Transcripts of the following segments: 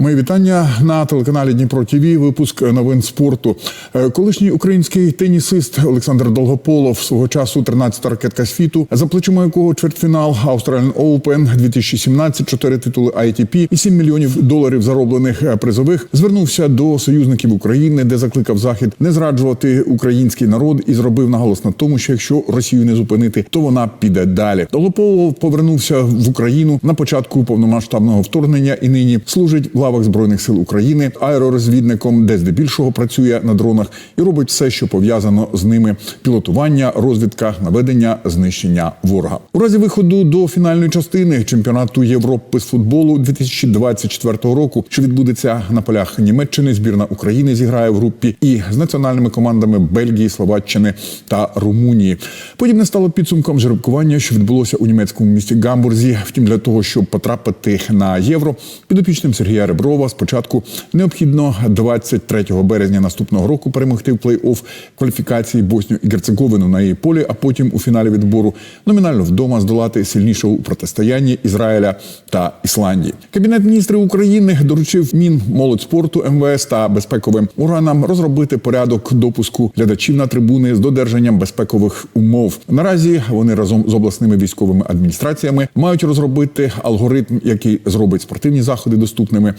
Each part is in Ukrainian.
Мої вітання на телеканалі Дніпро ТВ. Випуск новин спорту. Е, Колишній український тенісист Олександр Долгополов свого часу 13-та ракетка світу, за плечима якого чвертьфінал Australian Open 2017, 4 титули ITP і 7 мільйонів доларів зароблених е, призових, звернувся до союзників України, де закликав Захід не зраджувати український народ і зробив наголос на тому, що якщо Росію не зупинити, то вона піде далі. Долгополов повернувся в Україну на початку повномасштабного вторгнення і нині служить в лавах збройних сил України аеророзвідником, де здебільшого працює на дронах і робить все, що пов'язано з ними: пілотування, розвідка, наведення, знищення ворога. У разі виходу до фінальної частини чемпіонату Європи з футболу 2024 року, що відбудеться на полях Німеччини, збірна України зіграє в групі і з національними командами Бельгії, Словаччини та Румунії. Подібне стало підсумком жеребкування, що відбулося у німецькому місті Гамбурзі. Втім, для того, щоб потрапити на євро, підопічним Сергія Реброва спочатку необхідно 23 березня наступного року перемогти в плей-офф кваліфікації Босню і Герцеговину на її полі, а потім у фіналі відбору номінально вдома здолати сильнішого у протистоянні Ізраїля та Ісландії. Кабінет міністрів України доручив мін молодь спорту МВС та безпековим органам розробити порядок допуску глядачів на трибуни з додержанням безпекових умов. Наразі вони разом з обласними військовими адміністраціями мають розробити алгоритм, який зробить спортивні заходи доступними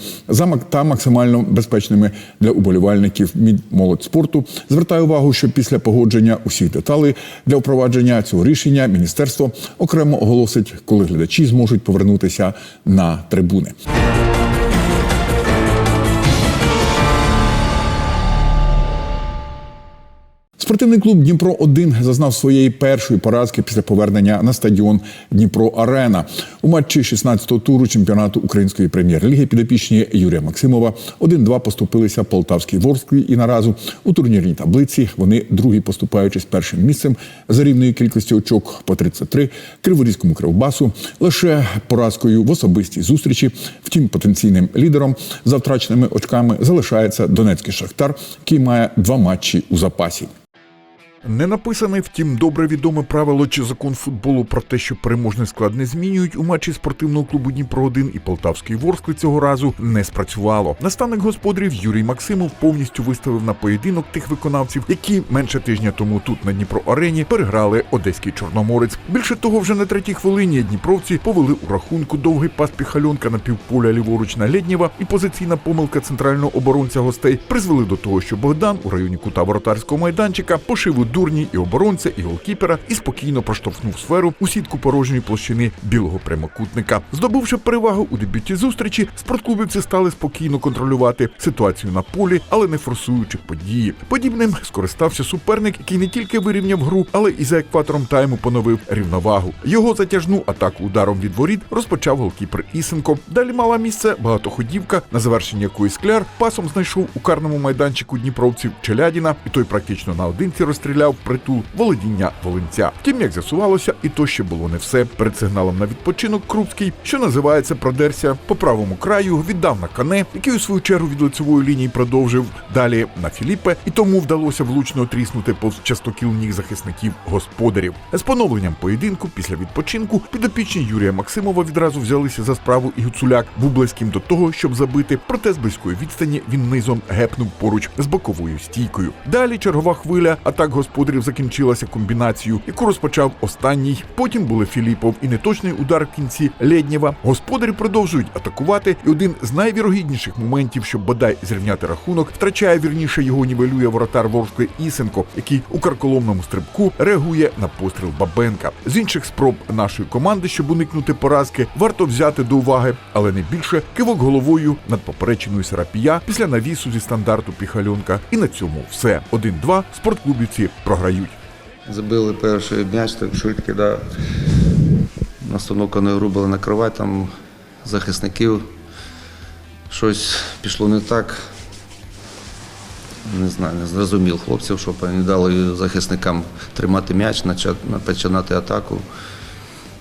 та максимально безпечними для уболівальників молодь спорту. Звертаю увагу, що після погодження усіх деталей для впровадження цього рішення міністерство окремо оголосить, коли глядачі зможуть повернутися на трибуни. Спортивний клуб Дніпро 1 зазнав своєї першої поразки після повернення на стадіон Дніпро Арена у матчі 16-го туру чемпіонату української прем'єр-ліги. Підопічні Юрія Максимова 1-2 поступилися Полтавській Ворсклі і наразу у турнірній таблиці вони другі поступаючись першим місцем за рівною кількістю очок по 33 Криворізькому кривбасу лише поразкою в особистій зустрічі. Втім, потенційним лідером за втраченими очками залишається Донецький Шахтар, який має два матчі у запасі. Не написане, втім, добре відоме правило чи закон футболу про те, що переможний склад не змінюють у матчі спортивного клубу Дніпро 1 і Полтавський Ворскли цього разу не спрацювало. Наставник господарів Юрій Максимов повністю виставив на поєдинок тих виконавців, які менше тижня тому тут на Дніпро Арені переграли одеський чорноморець. Більше того, вже на третій хвилині дніпровці повели у рахунку довгий пас піхальонка на півполя ліворуч на Лєднєва і позиційна помилка центрального оборонця гостей призвели до того, що Богдан у районі кута воротарського майданчика пошив дурні і оборонця, і голкіпера і спокійно проштовхнув сферу у сітку порожньої площини білого прямокутника. Здобувши перевагу у дебюті зустрічі, спортклубівці стали спокійно контролювати ситуацію на полі, але не форсуючи події. Подібним скористався суперник, який не тільки вирівняв гру, але і за екватором тайму поновив рівновагу. Його затяжну атаку ударом від воріт розпочав голкіпер Ісенко. Далі мала місце багатоходівка, на завершення якої скляр пасом знайшов у карному майданчику дніпровців Челядіна, і той практично наодинці розстріляв притул володіння волинця. Втім, як з'ясувалося, і то ще було не все. Перед сигналом на відпочинок Крупський, що називається, продерся по правому краю, віддав на кане, який у свою чергу від лицевої лінії продовжив далі на Філіппе, і тому вдалося влучно тріснути повз частокіл ніг захисників господарів. З поновленням поєдинку після відпочинку підопічні Юрія Максимова відразу взялися за справу, і Гуцуляк був близьким до того, щоб забити. Проте з близької відстані він низом гепнув поруч з боковою стійкою. Далі чергова хвиля атак господарів закінчилася комбінацією, яку розпочав останній. Потім були Філіпов і неточний удар в кінці Лєднєва. Господарі продовжують атакувати, і один з найвірогідніших моментів, щоб бодай зрівняти рахунок, втрачає вірніше його нівелює воротар Ворскли Ісенко, який у карколомному стрибку реагує на постріл Бабенка. З інших спроб нашої команди, щоб уникнути поразки, варто взяти до уваги, але не більше кивок головою над поперечиною Сарапія після навісу зі стандарту Піхальонка. І на цьому все. 1-2 спортклубівці програють. Забили перший м'яч так швидко, да. Настановка не гру була накривати там захисників. Щось пішло не так. Не знаю, не зрозумів хлопців, щоб вони дали захисникам тримати м'яч, починати атаку.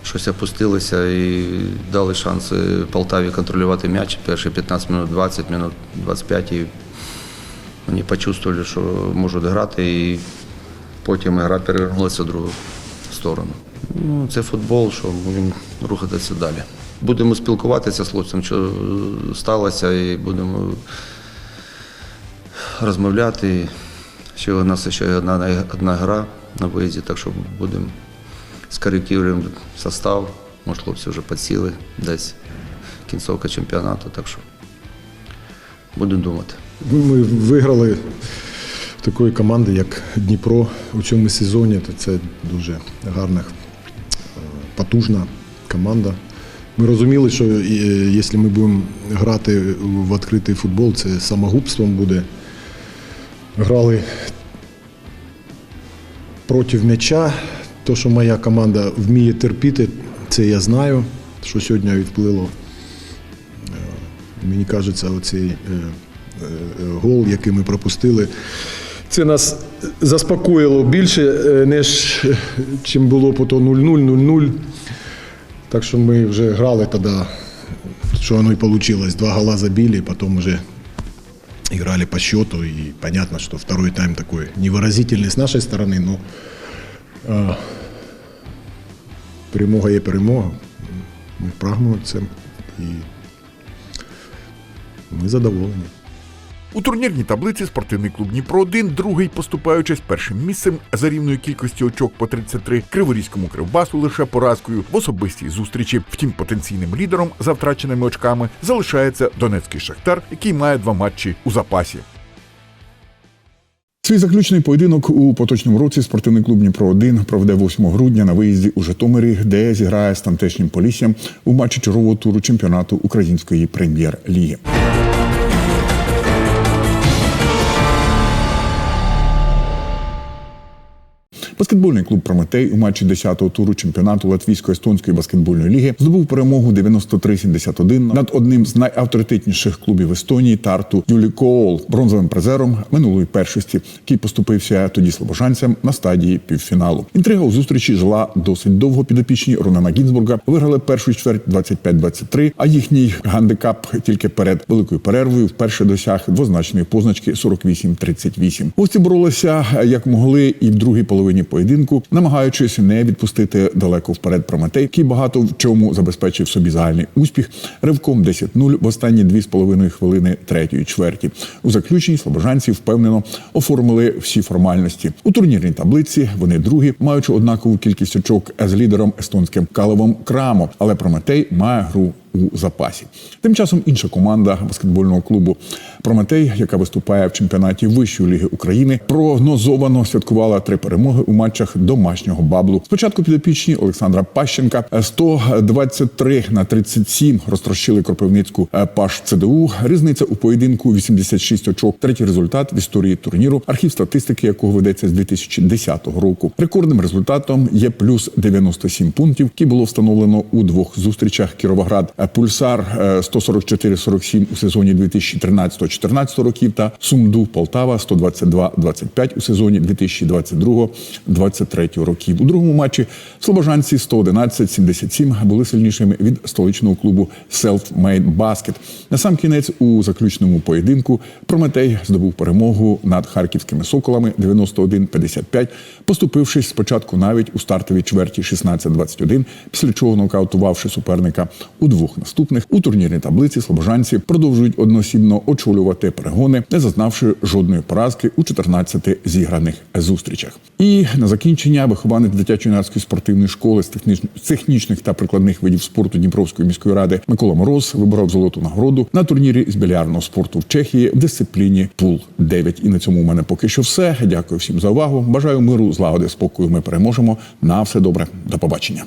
Щось опустилося і дали шанси Полтаві контролювати м'яч. Перші 15 минут, 20 минут, 25. І вони почувствовали, що можуть грати. І потім гра перевернулася в другу сторону. Ну, це футбол, що будемо рухатися далі. Будемо спілкуватися з хлопцем, що сталося, і будемо розмовляти. Ще у нас ще одна, одна гра на виїзді, так що будемо скоректуємо состав. Може, хлопці вже підсіли десь кінцовка чемпіонату, так що будемо думати. Ми виграли такої команди, як Дніпро у цьому сезоні. То це дуже гарна, е, потужна команда. Ми розуміли, що е, якщо ми будемо грати в відкритий футбол, це самогубством буде. Грали проти м'яча. То, що моя команда вміє терпіти, це я знаю, що сьогодні відплило Мені кажеться, оцей е, е, гол, який ми пропустили, це нас заспокоїло більше, е, ніж е, чим було по то 0-0, 0-0. Так що ми вже грали тоді, що воно і вийшло. Два гола забили, потім вже играли по счету, и понятно, что второй тайм такой невыразительный с нашей стороны, но а, перемога є перемога. Ми прагнемо цим і ми задоволені. У турнірній таблиці спортивний клуб Дніпро 1 другий, поступаючись першим місцем за рівною кількістю очок по 33, Криворізькому кривбасу лише поразкою в особистій зустрічі. Втім, потенційним лідером за втраченими очками залишається Донецький Шахтар, який має два матчі у запасі. Свій заключний поєдинок у поточному році спортивний клуб Дніпро 1 проведе 8 грудня на виїзді у Житомирі, де зіграє з тамтешнім поліссям у матчі чергового туру чемпіонату української прем'єр-ліги. Баскетбольний клуб Прометей у матчі 10-го туру чемпіонату Латвійсько-естонської баскетбольної ліги здобув перемогу 93-71 над одним з найавторитетніших клубів Естонії Тарту Юлі Коол, бронзовим призером минулої першості, який поступився тоді слобожанцям на стадії півфіналу. Інтрига у зустрічі жила досить довго. Підопічні Ронана Гінзбурга виграли першу чверть 25-23, а їхній гандикап тільки перед великою перервою вперше досяг двозначної позначки 48-38. Гості боролися як могли і в другій половині поєдинку, намагаючись не відпустити далеко вперед Прометей, який багато в чому забезпечив собі загальний успіх ривком 10-0 в останні 2,5 хвилини третьої чверті. У заключенні слобожанці впевнено оформили всі формальності у турнірній таблиці. Вони другі, маючи однакову кількість очок з лідером естонським Каловом Крамо, але Прометей має гру у запасі. Тим часом інша команда баскетбольного клубу Прометей, яка виступає в чемпіонаті Вищої ліги України, прогнозовано святкувала три перемоги у матчах домашнього баблу. Спочатку підопічні Олександра Пащенка 123 на 37 розтрощили Кропивницьку е, Паш ЦДУ. Різниця у поєдинку 86 очок. Третій результат в історії турніру, архів статистики, якого ведеться з 2010 року. Рекордним результатом є плюс 97 пунктів, які було встановлено у двох зустрічах Кіровоград Пульсар е, 144-47 у сезоні 2013-14 років та Сумду Полтава 122-25 у сезоні 2022-23 років. У другому матчі слобожанці 111-77 були сильнішими від столичного клубу Self-Made Basket. На сам кінець у заключному поєдинку Прометей здобув перемогу над харківськими соколами 91-55, поступившись спочатку навіть у стартовій чверті 16-21, після чого нокаутувавши суперника у двох наступних у турнірній таблиці слобожанці продовжують одноосібно очолювати перегони, не зазнавши жодної поразки у 14 зіграних зустрічах. І на закінчення вихованець дитячо-юнацької спортивної школи з технічних та прикладних видів спорту Дніпровської міської ради Микола Мороз виборов золоту нагороду на турнірі з білярного спорту в Чехії в дисципліні пул 9 І на цьому у мене поки що все. Дякую всім за увагу. Бажаю миру, злагоди, спокою. Ми переможемо. На все добре. До побачення.